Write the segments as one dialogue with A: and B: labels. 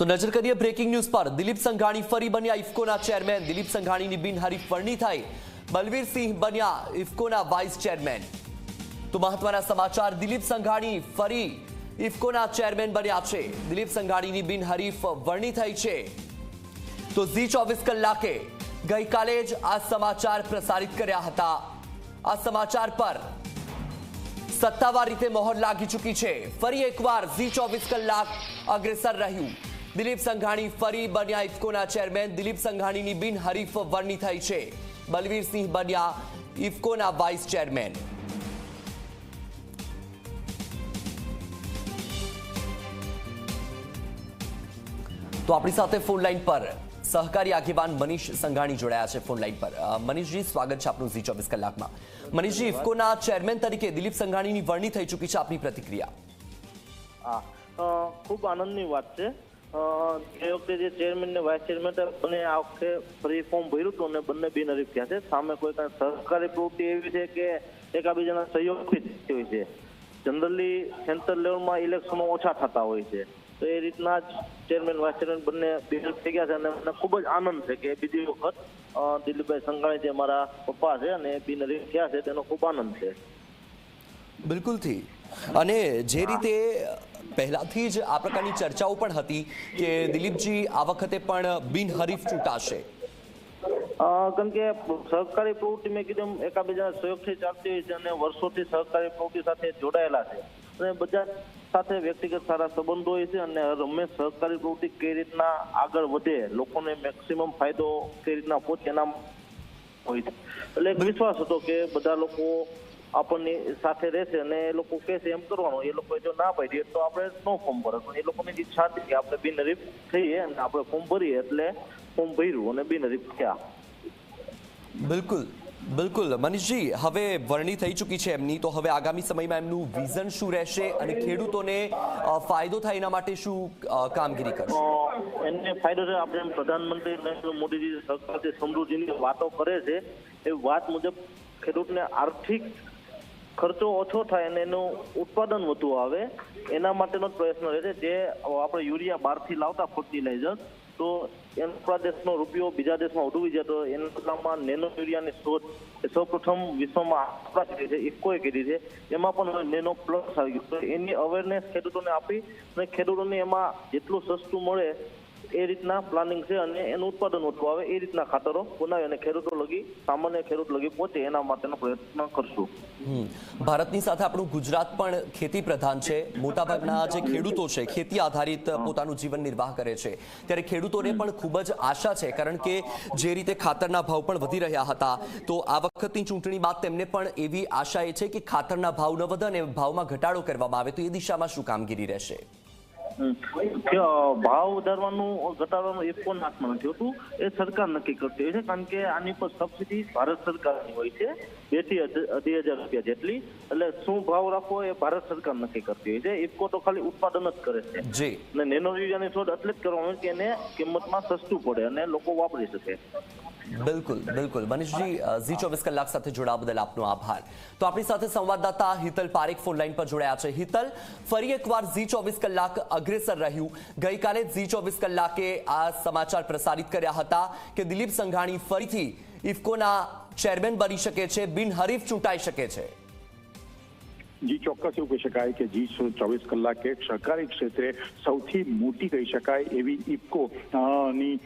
A: તો નજર કરીએ બ્રેકિંગ ન્યૂઝ પર. દિલીપ સંઘાણી ફરી બન્યા ઇફકોના ચેરમેન દિલીપ સંઘાણીની બિનહરીફ વરણી થઈ બલવીરસિંહ બન્યા ઇફકોના વાઇસ ચેરમેન તો મહત્વના સમાચાર, દિલીપ સંઘાણી ફરી ઇફકોના ચેરમેન બન્યા છે. દિલીપ સંઘાણીની બિનહરીફ વરણી થઈ છે. તો ઝી ચોવીસ કલાકે ગઈકાલે જ આ સમાચાર પ્રસારિત કર્યા હતા. આ સમાચાર પર સત્તાવાર રીતે મોહર લાગી ચૂકી છે. ફરી એકવાર ઝી ચોવીસ કલાક અગ્રેસર રહ્યું. દિલીપ સંઘાણી ફરી બન્યા ઇફકોના ચેરમેન. દિલીપ સંઘાણીની બિનહરીફ વરણી થઈ છે. બલવીરસિંહ બન્યા ઇફકોના વાઇસ ચેરમેન. તો આપણી સાથે ફોન લાઈન પર સહકારી આગેવાન મનીષ સંઘાણી જોડાયા છે ફોન લાઈન પર. મનીષજી, સ્વાગત છે આપનું ઝી ચોવીસ કલાકમાં. મનીષજી, ઇફકોના ચેરમેન તરીકે દિલીપ સંઘાણીની વરણી થઈ ચૂકી છે આપની પ્રતિક્રિયા.
B: ખૂબ આનંદની વાત છે. એ વખતે જે ચેરમેન ને વાઇસ ચેરમેન હતા, બંને આ વખતે ફરી ફોર્મ ભર્યું હતું અને બંને બિનહરીફ થયા છે. સામે કોઈ કાંઈ સરકારી પ્રવૃત્તિ એવી છે કે એકાબીજાના સહયોગથી થતી હોય છે. જનરલી સેન્ટ્રલ લેવલમાં ઇલેક્શનો ઓછા થતા હોય છે. તો એ રીતના જ ચેરમેન વાઇસ ચેરમેન બંને બિનહરીફ થઈ ગયા છે અને મને ખૂબ જ આનંદ છે કે બીજી વખત દિલીપભાઈ સંઘાણી જે મારા પપ્પા છે અને બિનહરીફ થયા છે તેનો ખૂબ આનંદ છે.
A: બિલકુલથી અને જે રીતે પહેલાથી જ આ પ્રકારની ચર્ચાઓ પણ હતી કે દિલીપજી આ વખતે પણ બિનહરીફ ચૂંટાશે.
B: કેમ કે સહકારી પ્રવૃત્તિ મેં કીધું એકાબીજા એકાબીજાના સહયોગથી ચાલતી હોય છે અને વર્ષોથી સહકારી પ્રવૃત્તિ સાથે જોડાયેલા છે. અને બધા સાથે વ્યક્તિગત સારા સંબંધો હોય છે અને હંમેશ સહકારી પ્રવૃત્તિ કઈ રીતના આગળ વધે લોકોને મેક્સિમમ ફાયદો કઈ રીતના પહોંચે એના હોય છે. એટલે વિશ્વાસ હતો કે બધા લોકો આપણની સાથે રહેશે અને એ લોકો કહેશે એમ કરવાનું. એ લોકો જો ના ભરીએ તો આપણે નો ફોર્મ ભરવાનું. એ લોકોની ઈચ્છા હતી કે આપણે બિનહરીફ થઈએ અને આપણે ફોર્મ ભરીએ એટલે ફોર્મ ભર્યું અને બિનહરીફ થયા.
A: બિલકુલ બિલકુલ. મનીષજી હવે વરણી થઈ ચૂકી છે એમની. તો હવે આગામી સમયમાં એમનું વિઝન શું રહેશે અને ખેડૂતોને ફાયદો થાય એના માટે શું કામગીરી કરશે?
B: એને ફાયદો છે આપણે પ્રધાનમંત્રી નરેન્દ્ર મોદીજી સરકાર સમૃદ્ધિની વાતો કરે છે એ વાત મુજબ ખેડૂતને આર્થિક ખર્ચો ઓછો થાય અને એનું ઉત્પાદન વધુ આવે, એના માટેનો જ પ્રયત્ન રહે છે. જે આપણે યુરિયા બહારથી લાવતા ફર્ટિલાઇઝર તો એનો દેશનો રૂપિયો બીજા દેશમાં ઉડવી તો એના બદલામાં નેનો યુરિયાની શોધ સૌપ્રથમ વિશ્વમાં આપણા કરી છે ઇફકોએ કરી છે. એમાં પણ નેનો પ્લસ આવી ગયું તો એની અવેરનેસ ખેડૂતોને આપી અને ખેડૂતોને એમાં જેટલું સસ્તું મળે એ રીતના પ્લાનિંગ છે અને એનું ઉત્પાદન ઓછું આવે એ રીતના ખાતરો બનાવી અને ખેડૂતો લગી, સામાન્ય ખેડૂત લગી પહોંચે એના માટેનો પ્રયત્ન કરશું.
A: ભારતની સાથે આપણું ગુજરાત પણ ખેતી પ્રધાન છે મોટાભાગના જે ખેડૂતો છે, ખેતી આધારિત પોતાનું જીવન નિર્વાહ કરે છે ત્યારે ખેડૂતોને પણ ખૂબ જ આશા છે, કારણ કે જે રીતે ખાતરના ભાવ પણ વધી રહ્યા હતા, તો આ વખતની ચૂંટણી બાદ તેમને પણ એવી આશા એ છે કે ખાતરના ભાવ ન વધે અને ભાવમાં ઘટાડો કરવામાં આવે તો એ દિશામાં શું કામગીરી રહેશે.
B: કે, ભાવ વધારવાનું ઘટાડવાનું એક પણ હાથમાં નથી હોતું એ સરકાર નક્કી કરતી હોય છે કારણ કે આની પર સબસિડી ભારત સરકારની હોય છે બેથી અઢી હજાર રૂપિયા જેટલી. એટલે શું ભાવ રાખવો એ ભારત સરકાર નક્કી કરતી હોય છે. ઇફકો તો ખાલી ઉત્પાદન જ કરે છે. અને નેનો યુરિયાની શોધ એટલે જ કરવામાં કે એને કિંમતમાં સસ્તું પડે અને લોકો વાપરી શકે.
A: બિલકુલ બિલકુલ. મનીષજી ઝી ચોવીસ કલાક સાથે જોડાવા બદલ આપનો આભાર. તો આપણી સાથે સંવાદદાતા હિતલ પારેખ ફોન લાઈન પર જોડાયા છે. હિતલ ફરી એકવાર ઝી ચોવીસ કલાક અગ્રેસર રહ્યું. ગઈકાલે ઝી ચોવીસ કલાકે આ સમાચાર પ્રસારિત કર્યા હતા કે દિલીપ સંઘાણી ફરીથી ઇફકોના ચેરમેન બની શકે છે, બિનહરીફ ચૂંટાઈ શકે છે.
C: જી, ચોક્કસ એવું કહી શકાય કે જી ચોવીસ કલાકે સહકારી ક્ષેત્રે સૌથી મોટી કહી શકાય એવી ઇફકો ની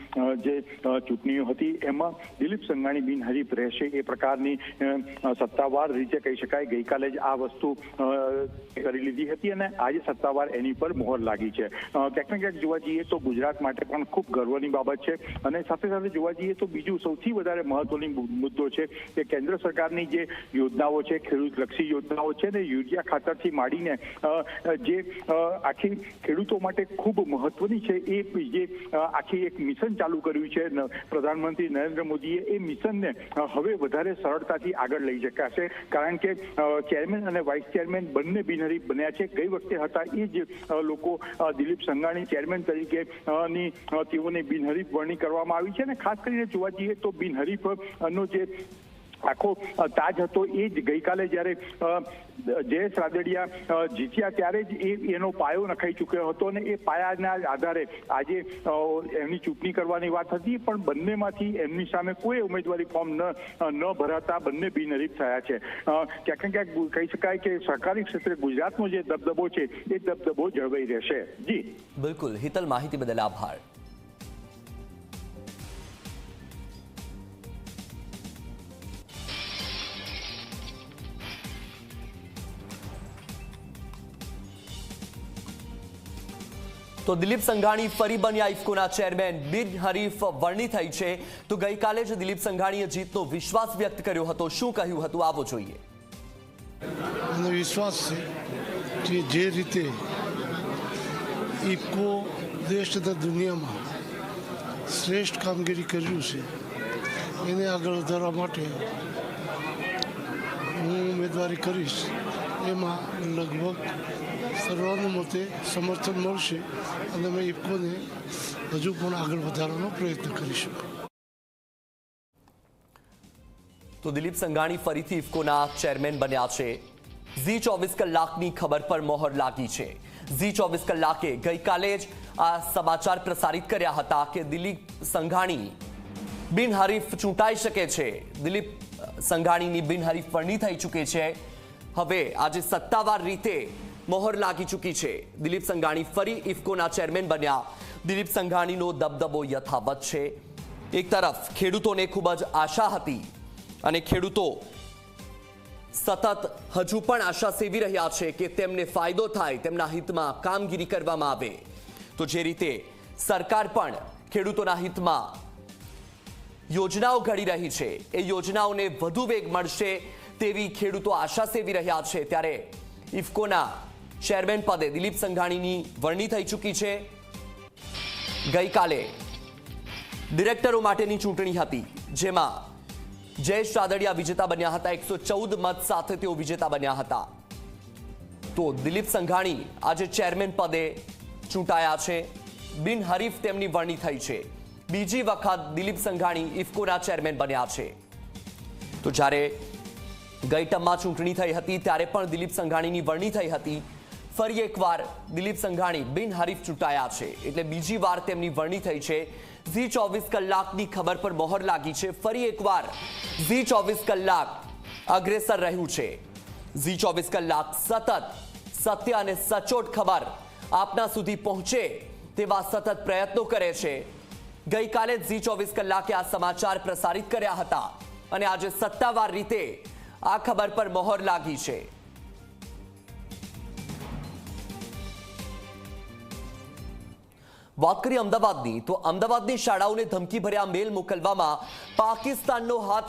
C: જે ચૂંટણીઓ હતી, એમાં દિલીપ સંઘાણી બિનહરીફ રહેશે એ પ્રકારની સત્તાવાર રીતે કહી શકાય. ગઈકાલે જ આ વસ્તુ કરી લીધી હતી અને આજે સત્તાવાર એની પર મોહર લાગી છે. ક્યાંક ને ક્યાંક જોવા જઈએ તો ગુજરાત માટે પણ ખૂબ ગર્વની બાબત છે અને સાથે સાથે જોવા જઈએ તો બીજું સૌથી વધારે મહત્વની મુદ્દો છે કે કેન્દ્ર સરકારની જે યોજનાઓ છે ખેડૂત લક્ષી યોજનાઓ છે ને યુરિયા ખાતરથી માંડીને જે આખી ખેડૂતો માટે ખૂબ મહત્વની છે, એ જે આખી એક મિશન ચાલુ કર્યું છે પ્રધાનમંત્રી નરેન્દ્ર મોદીએ એ મિશનને હવે વધારે સરળતાથી આગળ લઈ શકાશે. કારણ કે ચેરમેન અને વાઇસ ચેરમેન બંને બિનહરીફ બન્યા છે. ગઈ વખતે હતા એ જ લોકો દિલીપ સંઘાણી ચેરમેન તરીકે ની તેઓને બિનહરીફ વરણી કરવામાં આવી છે. અને ખાસ કરીને જોવા જઈએ તો બિનહરીફ નો જે આખો તાજ હતો એ જ ગઈકાલે જ્યારે જયેશ રાદડિયા જીત્યા ત્યારે જ એ એનો પાયો નખાઈ ચૂક્યો હતો અને એ પાયાના આધારે આજે એમની ચૂંટણી કરવાની વાત હતી, પણ બંનેમાંથી એમની સામે કોઈ ઉમેદવારી ફોર્મ ન ન ભરાતા બંને બિનહરીફ થયા છે. ક્યાંક ક્યાંક કહી શકાય કે સરકારી ક્ષેત્રે ગુજરાતનો જે દબદબો છે, એ દબદબો જળવાઈ રહેશે. જી.
A: બિલકુલ. હિતલ માહિતી બદલ આભાર. તો દિલીપ સંઘાણી ફરી બન્યા ઇફકોના ચેરમેન. બિનહરીફ વરણી થઈ છે. તો ગઈકાલે જ દિલીપ સંઘાણીએ જીતનો વિશ્વાસ વ્યક્ત કર્યો હતો. શું કહ્યું હતું? આવો જોઈએ.
D: વિશ્વાસ છે કે જે રીતે ઇફકો દેશ તથા દુનિયામાં શ્રેષ્ઠ કામગીરી કર્યું છે, એને આગળ વધારવા માટે હું ઉમેદવારી કરીશ. એમાં લગભગ સર્વાનુમતે સમર્થન મળશે અને અમે ઇફકોને હજુ પણ આગળ વધારવાનો પ્રયત્ન કરીશું.
A: તો દિલીપ સંઘાણી ફરીથી ઇફકોના ચેરમેન બન્યા છે. ઝી ચોવીસ કલાકની ખબર પર મોહર લાગી છે. ઝી ચોવીસ કલાકે ગઈકાલે જ આ સમાચાર પ્રસારિત કર્યા હતા કે દિલીપ સંઘાણી બિનહરીફ ચૂંટાઈ શકે છે. દિલીપ સંઘાણીની બિનહરીફ વરણી થઈ ચૂકી છે. હવે આજે સત્તાવાર રીતે મોહર લાગી ચૂકી છે. દિલીપ સંઘાણી ફરી ઇફકોના ચેરમેન બન્યા. દિલીપ સંઘાણીનો દબદબો યથાવત છે. એક તરફ ખેડૂતોને ખૂબ જ આશા હતી અને ખેડૂતો સતત હજુ પણ આશા સેવી રહ્યા છે કે તેમને ફાયદો થાય તેમના હિતમાં કામગીરી કરવામાં આવે. તો જે રીતે સરકાર પણ ખેડૂતોના હિતમાં યોજનાઓ ઘડી રહી છે, એ યોજનાઓને વધુ વેગ મળશે તેવી ખેડૂતો આશા સેવી રહ્યા છે. ત્યારે ઇફકોના ચેરમેન પદે દિલીપ સંઘાણીની વરણી થઈ ચૂકી છે. ગઈકાલે ડિરેક્ટરો માટેની ચૂંટણી હતી, જેમાં જયેશ રાદડિયા વિજેતા બન્યા હતા. એકસો ચૌદ મત સાથે તેઓ વિજેતા બન્યા હતા. તો દિલીપ સંઘાણી આજે ચેરમેન પદે ચૂંટાયા છે. બિનહરીફ તેમની વરણી થઈ છે. બીજી વખત દિલીપ સંઘાણી ઇફકોના ચેરમેન બન્યા છે. તો જ્યારે ગઈ ટર્મમાં ચૂંટણી થઈ હતી, ત્યારે પણ દિલીપ સંઘાણીની વરણી થઈ હતી. ફરી એકવાર દિલીપ સંઘાણી બિનહરીફ ચૂંટાયા છે. એટલે બીજી વાર તેમની વરણી થઈ છે. ઝી ચોવીસ કલાકની ખબર પર મોહર લાગી છે. ફરી એકવાર ઝી ચોવીસ કલાક અગ્રેસર રહ્યું છે. ઝી ચોવીસ કલાક સતત સત્ય અને સચોટ ખબર આપના સુધી પહોંચે તેવા સતત પ્રયત્નો કરે છે. ગઈકાલે ઝી ચોવીસ કલાકે આ સમાચાર પ્રસારિત કર્યા હતા અને આજે સત્તાવાર રીતે આ ખબર પર મોહર લાગી છે. વાત કરીએ અમદાવાદની, તો અમદાવાદની શાળાઓને ધમકી ભર્યા મેલ મોકલવામાં પાકિસ્તાનનો હાથ